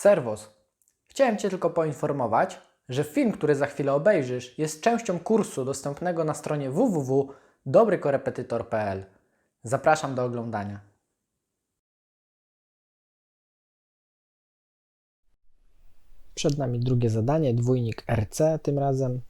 Serwus. Chciałem Cię tylko poinformować, że film, który za chwilę obejrzysz, jest częścią kursu dostępnego na stronie www.dobrykorepetytor.pl. Zapraszam do oglądania. Przed nami drugie zadanie, dwójnik RC tym razem.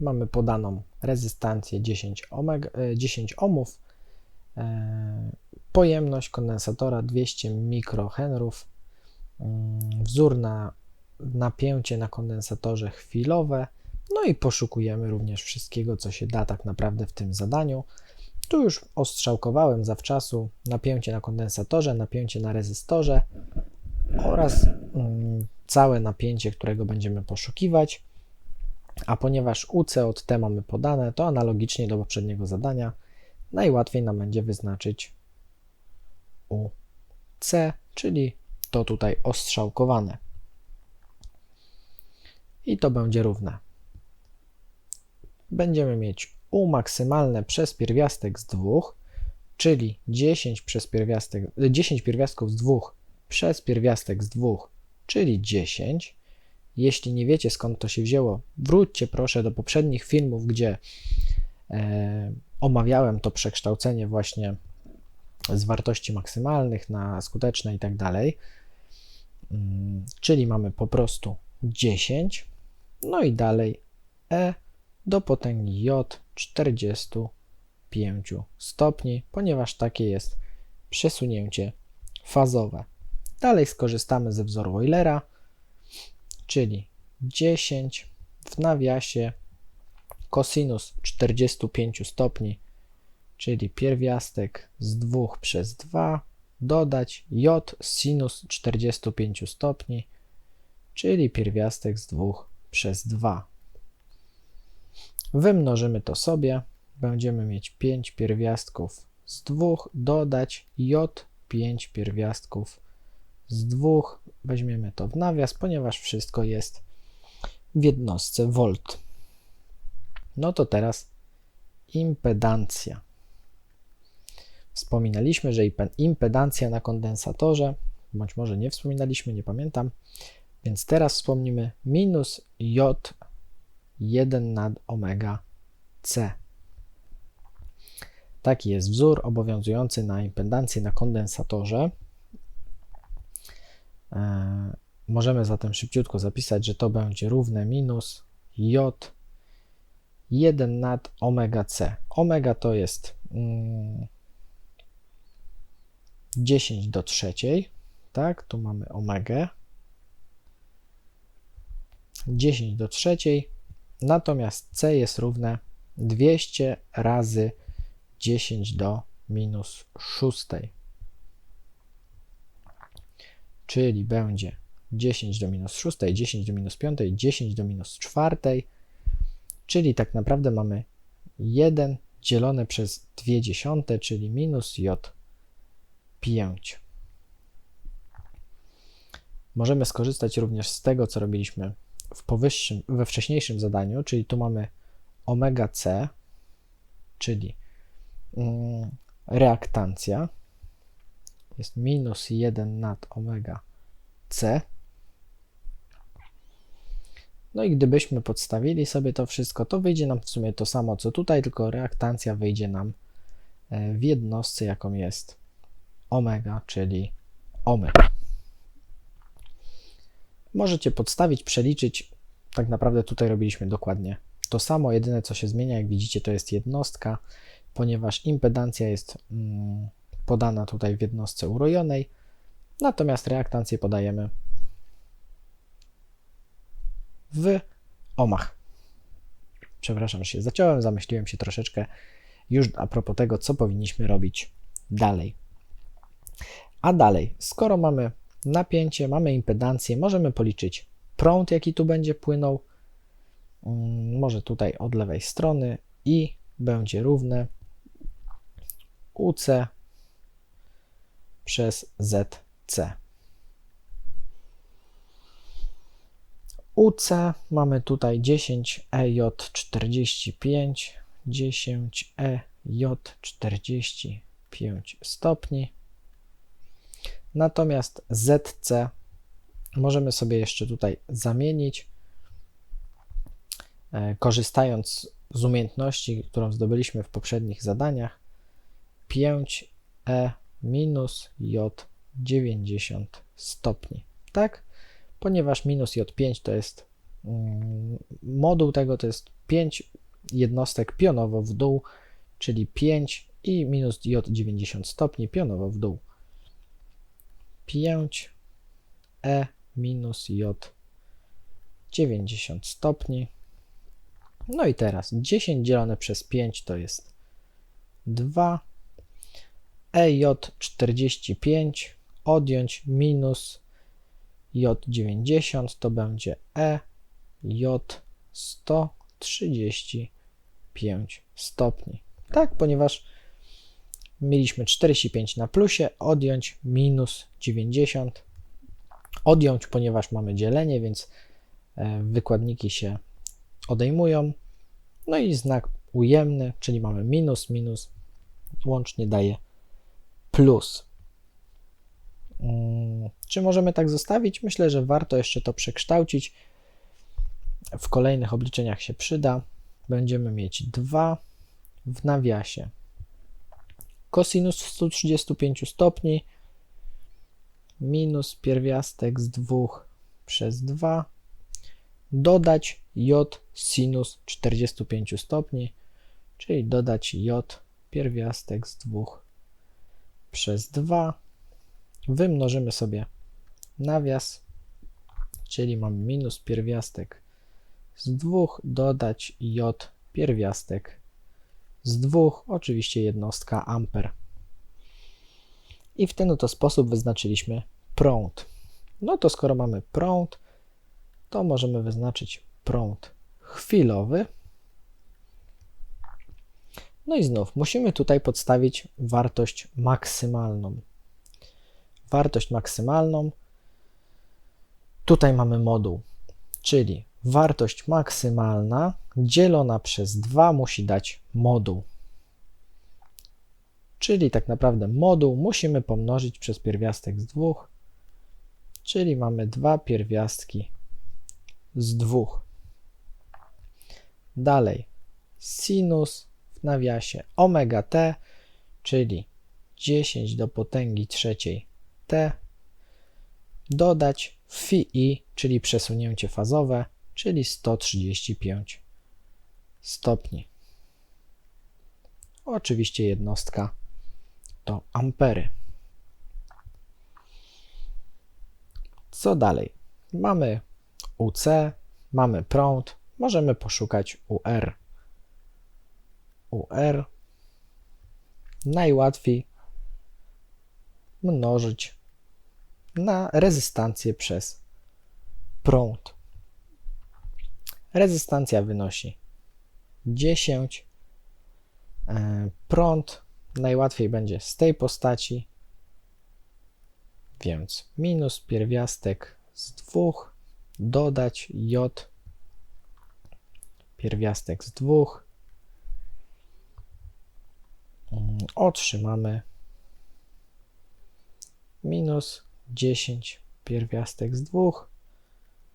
Mamy podaną rezystancję 10, omeg, e, 10 ohmów, e, pojemność kondensatora 200 mikrohenrów, wzór na napięcie na kondensatorze chwilowe, no i poszukujemy również wszystkiego, co się da tak naprawdę w tym zadaniu. Tu już ostrzałkowałem zawczasu napięcie na kondensatorze, napięcie na rezystorze oraz mm, całe napięcie, którego będziemy poszukiwać. A ponieważ UC od T mamy podane, to analogicznie do poprzedniego zadania najłatwiej nam będzie wyznaczyć UC, czyli to tutaj ostrzałkowane. I to będzie równe. Będziemy mieć U maksymalne przez pierwiastek z 2, czyli 10 przez pierwiastek, 10 pierwiastków z 2 przez pierwiastek z 2, czyli 10. Jeśli nie wiecie skąd to się wzięło, wróćcie proszę do poprzednich filmów, gdzie e, omawiałem to przekształcenie właśnie z wartości maksymalnych na skuteczne i tak dalej. Mm, Czyli mamy po prostu 10, no i dalej E do potęgi J 45 stopni, ponieważ takie jest przesunięcie fazowe. Dalej skorzystamy ze wzoru Eulera, czyli 10 w nawiasie cosinus 45 stopni, czyli pierwiastek z 2 przez 2, dodać j sinus 45 stopni, czyli pierwiastek z 2 przez 2. Wymnożymy to sobie, będziemy mieć 5 pierwiastków z 2, dodać j 5 pierwiastków z 2, weźmiemy to w nawias, ponieważ wszystko jest w jednostce V. No to teraz impedancja. Wspominaliśmy, że impedancja na kondensatorze, bądź może nie wspominaliśmy, nie pamiętam, więc teraz wspomnimy minus J 1 nad omega C. Taki jest wzór obowiązujący na impedancję na kondensatorze. E, możemy zatem szybciutko zapisać, że to będzie równe minus J 1 nad omega C. Omega to jest mm, 10 do trzeciej, tak, tu mamy omegę. 10 do trzeciej, natomiast C jest równe 200 razy 10 do minus szóstej. Czyli będzie 10 do minus szóstej, 10 do minus piątej, 10 do minus czwartej, czyli tak naprawdę mamy 1 dzielone przez 2 dziesiąte, czyli minus j 5. Możemy skorzystać również z tego, co robiliśmy w powyższym, we wcześniejszym zadaniu, czyli tu mamy omega c, czyli mm, reaktancja, jest minus 1 nad omega c. No i gdybyśmy podstawili sobie to wszystko, to wyjdzie nam w sumie to samo co tutaj, tylko reaktancja wyjdzie nam e, w jednostce, jaką jest omega, czyli omega. Możecie podstawić, przeliczyć. Tak naprawdę tutaj robiliśmy dokładnie to samo. Jedyne co się zmienia, jak widzicie, to jest jednostka, ponieważ impedancja jest mm, podana tutaj w jednostce urojonej, natomiast reaktancję podajemy w ohmach. Przepraszam, że się zaciąłem, zamyśliłem się troszeczkę już a propos tego, co powinniśmy robić dalej. A dalej, skoro mamy napięcie, mamy impedancję, możemy policzyć prąd, jaki tu będzie płynął. Mm, może tutaj od lewej strony i będzie równe UC przez ZC. UC mamy tutaj 10EJ45, 10EJ45 stopni. Natomiast ZC możemy sobie jeszcze tutaj zamienić, e, korzystając z umiejętności, którą zdobyliśmy w poprzednich zadaniach, 5e minus j 90 stopni. Tak? Ponieważ minus j5 to jest mm, moduł tego, to jest 5 jednostek pionowo w dół, czyli 5 i minus j 90 stopni pionowo w dół. 5 e minus j 90 stopni. No i teraz 10 dzielone przez 5 to jest 2. EJ 45 odjąć minus J 90 to będzie EJ 135 stopni. Tak, ponieważ mieliśmy 45 na plusie, odjąć minus 90. Odjąć, ponieważ mamy dzielenie, więc e, wykładniki się odejmują. No i znak ujemny, czyli mamy minus, minus, łącznie daje plus. Mm, czy możemy tak zostawić? Myślę, że warto jeszcze to przekształcić. W kolejnych obliczeniach się przyda. Będziemy mieć 2 w nawiasie. Kosinus 135 stopni minus pierwiastek z 2 przez 2 dodać j sinus 45 stopni, czyli dodać j pierwiastek z 2 przez 2. Wymnożymy sobie nawias, czyli mamy minus pierwiastek z 2, dodać j pierwiastek z 2, oczywiście jednostka amper. I w ten oto sposób wyznaczyliśmy prąd. No to skoro mamy prąd, to możemy wyznaczyć prąd chwilowy. No i znów musimy tutaj podstawić wartość maksymalną. Wartość maksymalną. Tutaj mamy moduł, czyli wartość maksymalna dzielona przez 2 musi dać moduł. Czyli tak naprawdę moduł musimy pomnożyć przez pierwiastek z 2, czyli mamy dwa pierwiastki z 2. Dalej sinus w nawiasie omega t, czyli 10 do potęgi trzeciej t, dodać phi i, czyli przesunięcie fazowe, czyli 135 stopni. Oczywiście jednostka to ampery. Co dalej? Mamy UC, mamy prąd, możemy poszukać UR. UR najłatwiej mnożyć na rezystancję przez prąd. Rezystancja wynosi 10. E, prąd najłatwiej będzie z tej postaci, więc minus pierwiastek z 2 dodać j pierwiastek z 2 mm, otrzymamy minus 10 pierwiastek z 2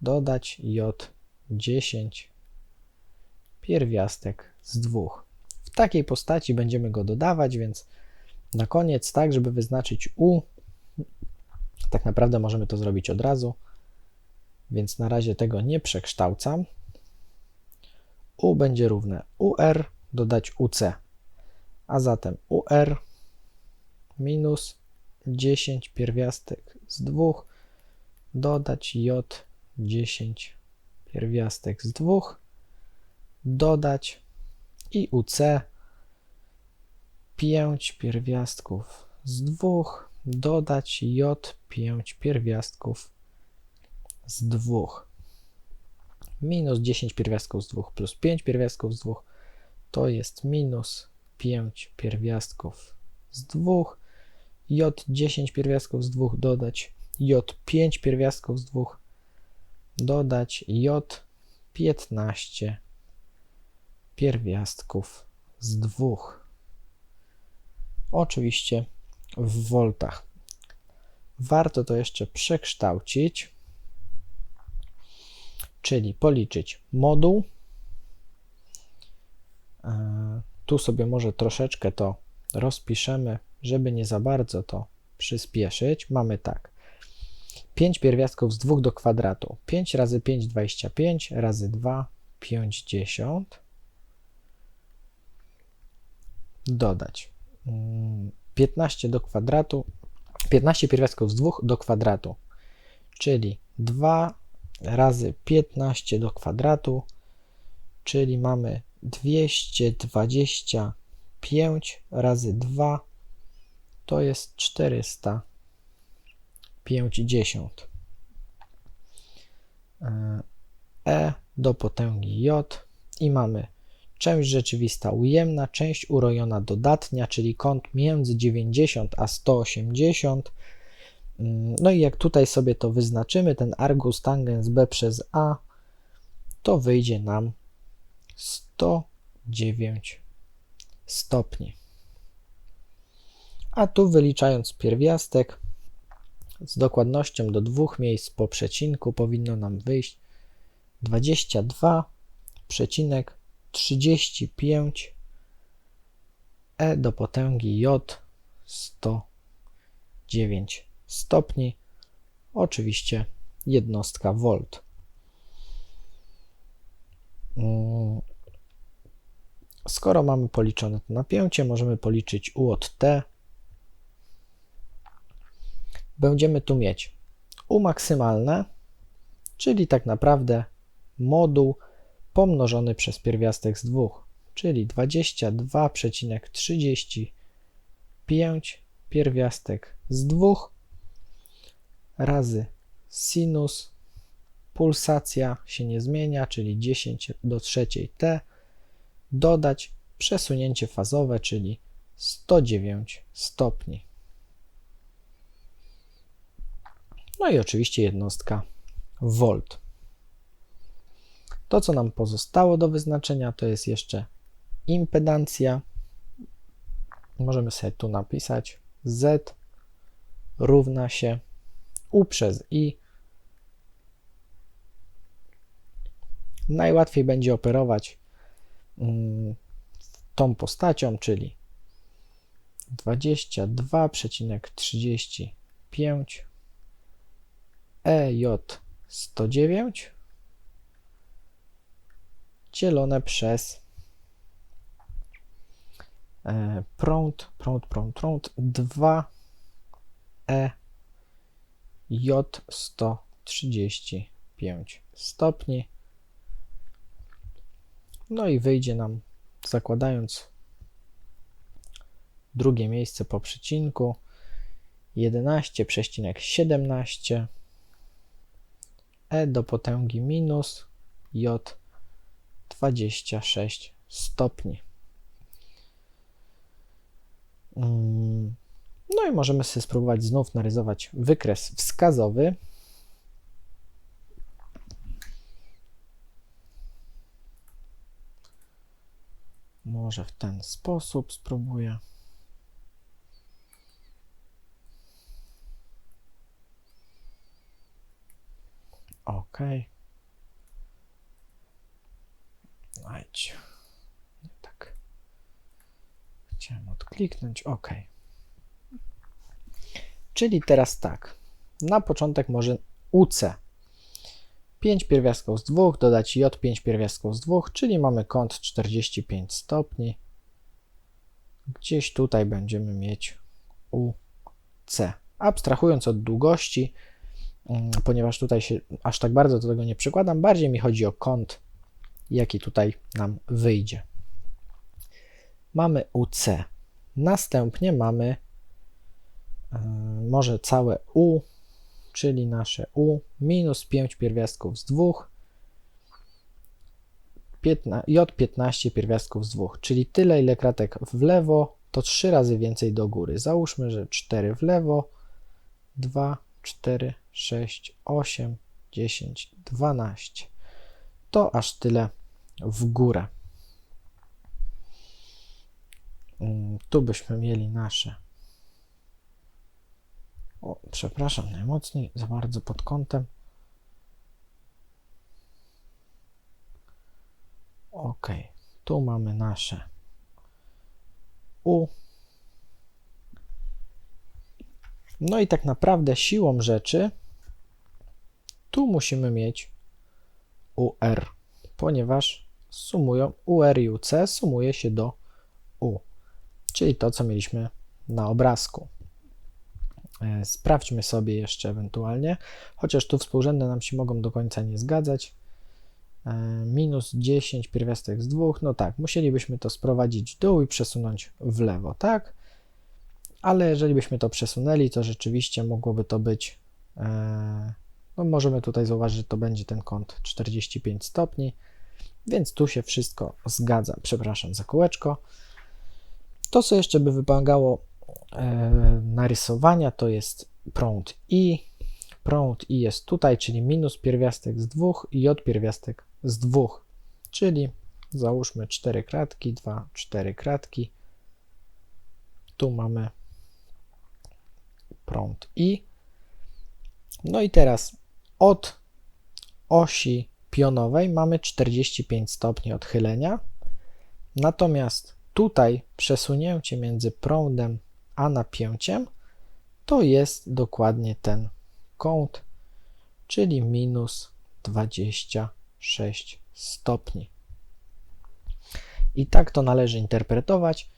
dodać j 10 pierwiastek z 2. W takiej postaci będziemy go dodawać, więc na koniec, tak, żeby wyznaczyć u, tak naprawdę możemy to zrobić od razu, więc na razie tego nie przekształcam. u będzie równe ur dodać uc, a zatem ur minus 10 pierwiastek z 2 dodać j 10 pierwiastek z 2 dodać i UC 5 pierwiastków z 2 dodać J 5 pierwiastków z 2 minus 10 pierwiastków z 2 plus 5 pierwiastków z 2 to jest minus 5 pierwiastków z 2 J 10 pierwiastków z 2 dodać J 5 pierwiastków z 2 dodać J 15 pierwiastków z dwóch. Oczywiście w voltach. Warto to jeszcze przekształcić. czyli policzyć moduł. E, tu sobie może troszeczkę to rozpiszemy, żeby nie za bardzo to przyspieszyć. Mamy tak. 5 pierwiastków z 2 do kwadratu. 5 razy 5, 25, razy 2, 50. Dodać. Mm, 15 do kwadratu. 15 pierwiastków z 2 do kwadratu. Czyli 2 razy 15 do kwadratu, czyli mamy 225 razy 2 to jest 450. E do potęgi J i mamy część rzeczywista ujemna, część urojona dodatnia, czyli kąt między 90 a 180. No i jak tutaj sobie to wyznaczymy, ten argus tangens b przez a, to wyjdzie nam 109 stopni. A tu wyliczając pierwiastek z dokładnością do dwóch miejsc po przecinku powinno nam wyjść 22,35 e do potęgi j 109 stopni. Oczywiście jednostka volt. Mm. Skoro mamy policzone to napięcie, możemy policzyć U od T. Będziemy tu mieć U maksymalne, czyli tak naprawdę moduł pomnożony przez pierwiastek z 2, czyli 22,35 pierwiastek z 2 razy sinus pulsacja się nie zmienia, czyli 10 do trzeciej t, dodać przesunięcie fazowe, czyli 109 stopni. No i oczywiście jednostka volt. To, co nam pozostało do wyznaczenia, to jest jeszcze impedancja. Możemy sobie tu napisać Z równa się U przez I najłatwiej będzie operować mm, tą postacią, czyli 22,35 EJ 109 dzielone przez e, prąd, prąd, prąd, prąd 2 E J 135 stopni. No i wyjdzie nam, zakładając drugie miejsce po przecinku, 11,17 e do potęgi minus j 26 stopni. Mm, no i możemy sobie spróbować znów narysować wykres wskazowy. Może w ten sposób spróbuję. OK. Znajdź. Tak. Chciałem odkliknąć. OK. Czyli teraz tak. Na początek może UC 5 pierwiastków z 2, dodać j 5 pierwiastków z 2, czyli mamy kąt 45 stopni. Gdzieś tutaj będziemy mieć UC. Abstrahując od długości, ponieważ tutaj się aż tak bardzo do tego nie przykładam, bardziej mi chodzi o kąt, jaki tutaj nam wyjdzie. Mamy UC. Następnie mamy yy, może całe U czyli nasze u minus 5 pierwiastków z 2, j 15 pierwiastków z 2, czyli tyle ile kratek w lewo, to 3 razy więcej do góry. Załóżmy, że 4 w lewo, 2, 4, 6, 8, 10, 12. To aż tyle w górę. Mm, tu byśmy mieli nasze o, przepraszam najmocniej, za bardzo pod kątem. Ok, tu mamy nasze U. No i tak naprawdę siłą rzeczy tu musimy mieć UR, ponieważ sumują UR i UC sumuje się do U, czyli to, co mieliśmy na obrazku. E, Sprawdźmy sobie jeszcze ewentualnie, chociaż tu współrzędne nam się mogą do końca nie zgadzać. E, Minus 10 pierwiastek z 2, no tak, musielibyśmy to sprowadzić w dół i przesunąć w lewo, tak? Ale jeżeli byśmy to przesunęli, to rzeczywiście mogłoby to być, e, no możemy tutaj zauważyć, że to będzie ten kąt 45 stopni, więc tu się wszystko zgadza. Przepraszam za kółeczko. To, co jeszcze by wymagało e, narysowania, to jest prąd I. Prąd I jest tutaj, czyli minus pierwiastek z 2 i J pierwiastek z 2, czyli załóżmy 4 kratki, 2, 4 kratki. Tu mamy prąd I. No i teraz od osi pionowej mamy 45 stopni odchylenia. Natomiast tutaj przesunięcie między prądem a napięciem to jest dokładnie ten kąt, czyli minus 26 stopni. I tak to należy interpretować.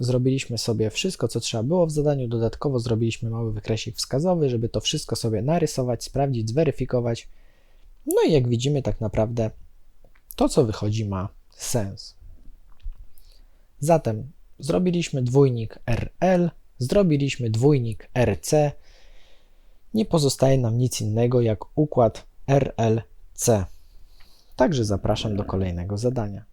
Zrobiliśmy sobie wszystko, co trzeba było w zadaniu. Dodatkowo zrobiliśmy mały wykresik wskazowy, żeby to wszystko sobie narysować, sprawdzić, zweryfikować. No i jak widzimy, tak naprawdę to, co wychodzi, ma sens. Zatem zrobiliśmy dwójnik RL, zrobiliśmy dwójnik RC. Nie pozostaje nam nic innego jak układ RLC. Także zapraszam do kolejnego zadania.